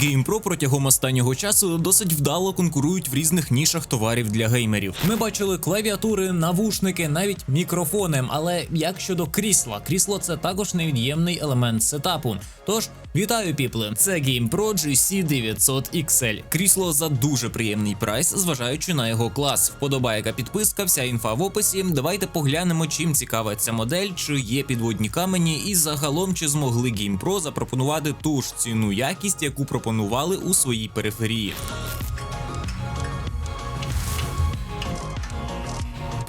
GamePro протягом останнього часу досить вдало конкурують в різних нішах товарів для геймерів. Ми бачили клавіатури, навушники, навіть мікрофони. Але як щодо крісла, крісло це також невід'ємний елемент сетапу. Тож вітаю, піпли! Це GamePro GC 900 XL. Крісло за дуже приємний прайс, зважаючи на його клас. Вподобайка підписка, вся інфа в описі. Давайте поглянемо, чим цікава ця модель, чи є підводні камені, і загалом чи змогли GamePro запропонувати ту ж ціну якість, яку пропонували у своїй периферії.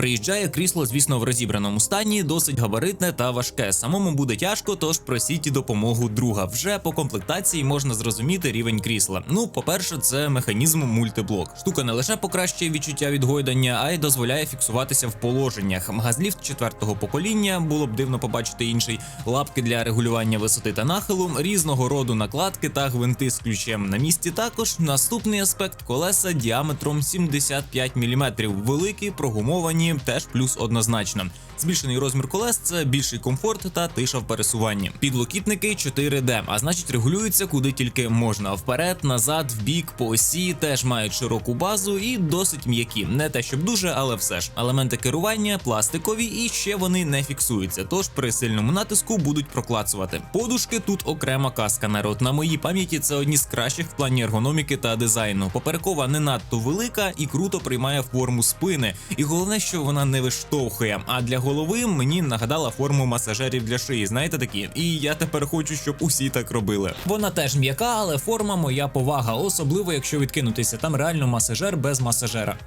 Приїжджає крісло, звісно, в розібраному стані, досить габаритне та важке. Самому буде тяжко, тож просіть допомогу друга. Вже по комплектації можна зрозуміти рівень крісла. Ну, по-перше, це механізм мультиблок. Штука не лише покращує відчуття відгойдання, а й дозволяє фіксуватися в положеннях. Газліфт четвертого покоління було б дивно побачити інший лапки для регулювання висоти та нахилу, різного роду накладки та гвинти з ключем на місці. Також наступний аспект колеса діаметром 75 мм. Великі, прогумовані, теж плюс однозначно. Збільшений розмір колес це більший комфорт та тиша в пересуванні. Підлокітники 4D, а значить регулюються куди тільки можна. Вперед, назад, в бік, по осі теж мають широку базу і досить м'які. Не те, щоб дуже, але все ж. Елементи керування пластикові і ще вони не фіксуються. Тож при сильному натиску будуть проклацувати. Подушки тут окрема казка. Народ на моїй пам'яті це одні з кращих в плані ергономіки та дизайну. Поперекова не надто велика і круто приймає форму спини. І головне, що вона не виштовхує. А для голови мені нагадала форму масажерів для шиї. Знаєте такі? І я тепер хочу, щоб усі так робили. Вона теж м'яка, але форма моя повага, особливо якщо відкинутися. Там реально масажер без масажера.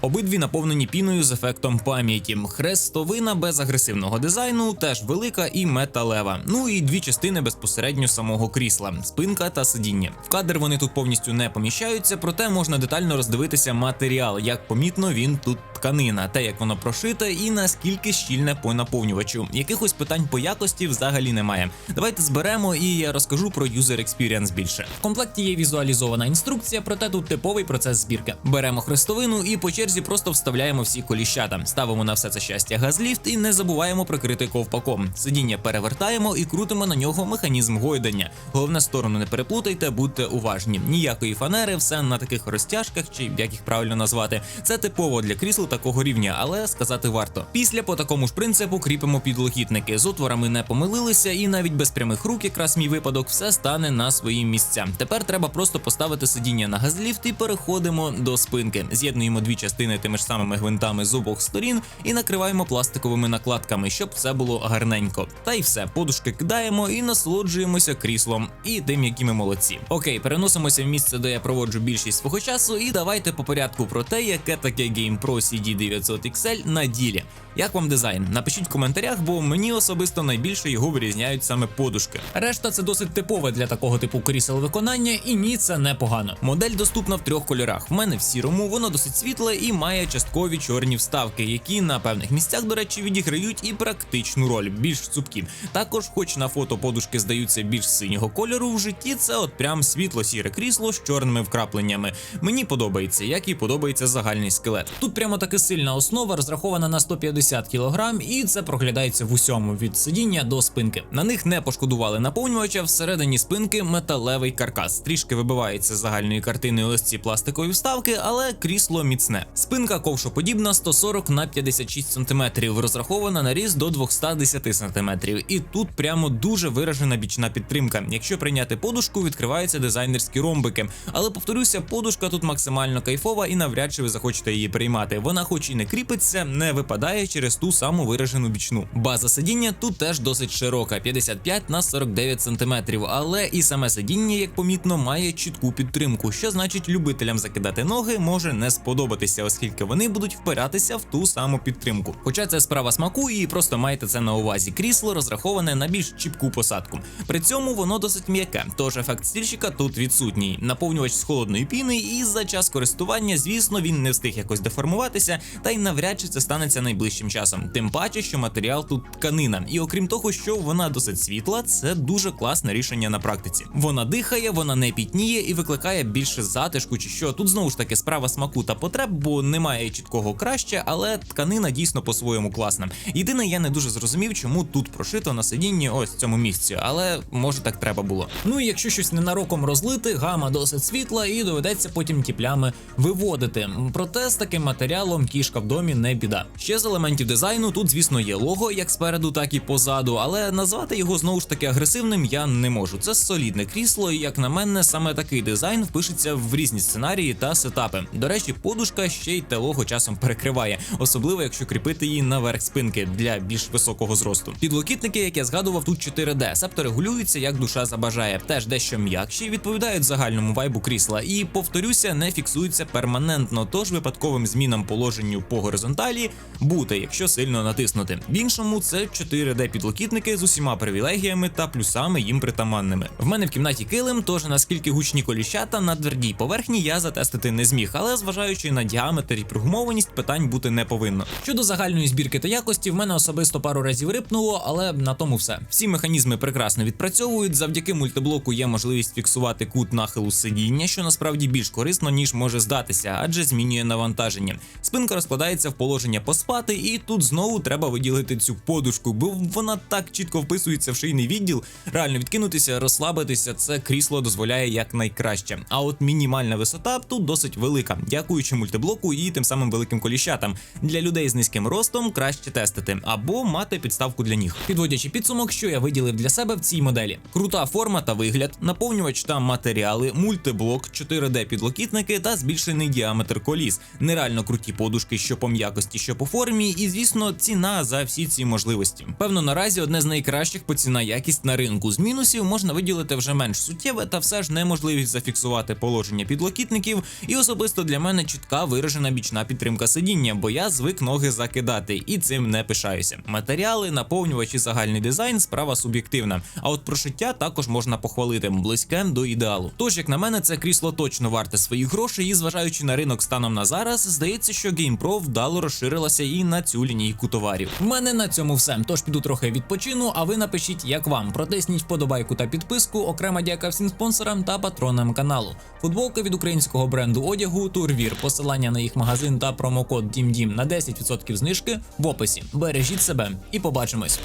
Обидві наповнені піною з ефектом пам'яті. Хрестовина без агресивного дизайну, теж велика і металева. Ну і дві частини безпосередньо самого крісла: спинка та сидіння. В кадр вони тут повністю не поміщаються, проте можна детально роздивитися матеріал. Як помітно, він тут тканина, те, як воно прошите, і наскільки щільне по наповнювачу. Якихось питань по якості взагалі немає. Давайте зберемо і я розкажу про user experience більше. В комплекті є візуалізована інструкція, проте тут типовий процес збірки. Беремо хрестовину і по черзі просто вставляємо всі коліщата. Ставимо на все це щастя газліфт і не забуваємо прикрити ковпаком. Сидіння перевертаємо і крутимо на нього механізм гойдання. Головне сторону не переплутайте, будьте уважні. Ніякої фанери, все на таких розтяжках, чи як їх правильно назвати. Це типово для крісел такого рівня, але сказати варто. Після по такому ж принципу кріпимо підлокітники. З отворами не помилилися, і навіть без прямих рук, якраз мій випадок, все стане на свої місця. Тепер треба просто поставити сидіння на газліфт і переходимо до спинки. З'єднуємо дві частини тими ж самими гвинтами з обох сторін і накриваємо пластиковими накладками, щоб все було гарненько. Та й все, подушки кидаємо і насолоджуємося кріслом і тим, які ми молодці. Окей, переносимося в місце, де я проводжу більшість свого часу, і давайте по порядку про те, яке таке GamePro CD 900 XL на ділі. Як вам дизайн? Напишіть в коментарях, бо мені особисто найбільше його вирізняють саме подушки. Решта це досить типове для такого типу крісел виконання, і ні, це непогано. Модель доступна в трьох кольорах. В мене в сірому, воно досить світле і має часткові чорні вставки, які на певних місцях, до речі, відіграють і практичну роль, більш цупкі. Також, хоч на фото подушки здаються більш синього кольору, в житті це от прям світло-сіре крісло з чорними вкрапленнями. Мені подобається, як і подобається загальний скелет. Тут прямо таки сильна основа, розрахована на 150 кг, і це проглядається в усьому від сидіння до спинки. На них не пошкодували наповнювача. Всередині спинки металевий каркас. Трішки вибивається з загальної картини ось ці пластикові вставки, але крісло міцне. Спинка ковшоподібна 140 на 56 см, розрахована на ріст до 210 см. І тут прямо дуже виражена бічна підтримка. Якщо прийняти подушку, відкриваються дизайнерські ромбики. Але повторюся, подушка тут максимально кайфова і навряд чи ви захочете її приймати. Вона, хоч і не кріпиться, не випадає через ту саму виражену бічну. База сидіння тут теж досить широка 55 на 49 см, але і саме сидіння, як помітно, має чітку підтримку, що значить любителям закидати ноги може не сподобатися, оскільки вони будуть впиратися в ту саму підтримку. Хоча це справа смаку, і просто майте це на увазі. Крісло розраховане на більш чіпку посадку. При цьому воно досить м'яке, тож ефект стільчика тут відсутній. Наповнювач з холодної піни, і за час користування, звісно, він не встиг якось деформуватися. Зміниться, та й навряд чи це станеться найближчим часом. Тим паче, що матеріал тут тканина, і окрім того, що вона досить світла, це дуже класне рішення на практиці. Вона дихає, вона не пітніє і викликає більше затишку, чи що тут знову ж таки справа смаку та потреб, бо немає чіткого краще, але тканина дійсно по-своєму класна. Єдине, я не дуже зрозумів, чому тут прошито на сидінні ось в цьому місці, але може так треба було. Ну і якщо щось ненароком розлити, гама досить світла і доведеться потім ті плями виводити. Проте з таким матеріалом кішка в домі не біда. Ще з елементів дизайну тут, звісно, є лого як спереду, так і позаду, але назвати його знову ж таки агресивним я не можу. Це солідне крісло, і як на мене, саме такий дизайн впишеться в різні сценарії та сетапи. До речі, подушка ще й те лого часом перекриває, особливо якщо кріпити її наверх спинки для більш високого зросту. Підлокітники, як я згадував, тут 4D, себто регулюються як душа забажає. Теж дещо м'якші, відповідають загальному вайбу крісла. І повторюся, не фіксуються перманентно, тож випадковим змінам положенню по горизонталі бути, якщо сильно натиснути. В іншому це 4D підлокітники з усіма привілегіями та плюсами їм притаманними. В мене в кімнаті килим, тож наскільки гучні коліщата на твердій поверхні я затестити не зміг, але зважаючи на діаметр і прогумованість, питань бути не повинно. Щодо загальної збірки та якості, в мене особисто пару разів рипнуло, але на тому все. Всі механізми прекрасно відпрацьовують. Завдяки мультиблоку є можливість фіксувати кут нахилу сидіння, що насправді більш корисно ніж може здатися, адже змінює навантаження. Спинка розкладається в положення поспати, і тут знову треба виділити цю подушку, бо вона так чітко вписується в шийний відділ. Реально відкинутися, розслабитися, це крісло дозволяє якнайкраще. А от мінімальна висота тут досить велика, дякуючи мультиблоку і тим самим великим коліщатам. Для людей з низьким ростом краще тестити або мати підставку для ніг. Підводячи підсумок, що я виділив для себе в цій моделі: крута форма та вигляд, наповнювач та матеріали, мультиблок, 4D підлокітники та збільшений діаметр коліс. Нереально круті подушки, що по м'якості, що по формі, і звісно, ціна за всі ці можливості. Певно, наразі одне з найкращих по ціна якість на ринку. З мінусів можна виділити вже менш суттєве, та все ж неможливість зафіксувати положення підлокітників. І особисто для мене чітка виражена бічна підтримка сидіння, бо я звик ноги закидати і цим не пишаюся. Матеріали, наповнювач і загальний дизайн справа суб'єктивна. А от прошиття також можна похвалити близьке до ідеалу. Тож, як на мене, це крісло точно варте своїх грошей, і зважаючи на ринок станом на зараз, здається, що GamePro вдало розширилася і на цю лінійку товарів. В мене на цьому все. Тож піду трохи відпочину. А ви напишіть, як вам. Протисніть вподобайку та підписку. Окрема дяка всім спонсорам та патронам каналу. Футболка від українського бренду одягу Турвір. Посилання на їх магазин та промокод DIMDIM на 10% знижки в описі. Бережіть себе і побачимось.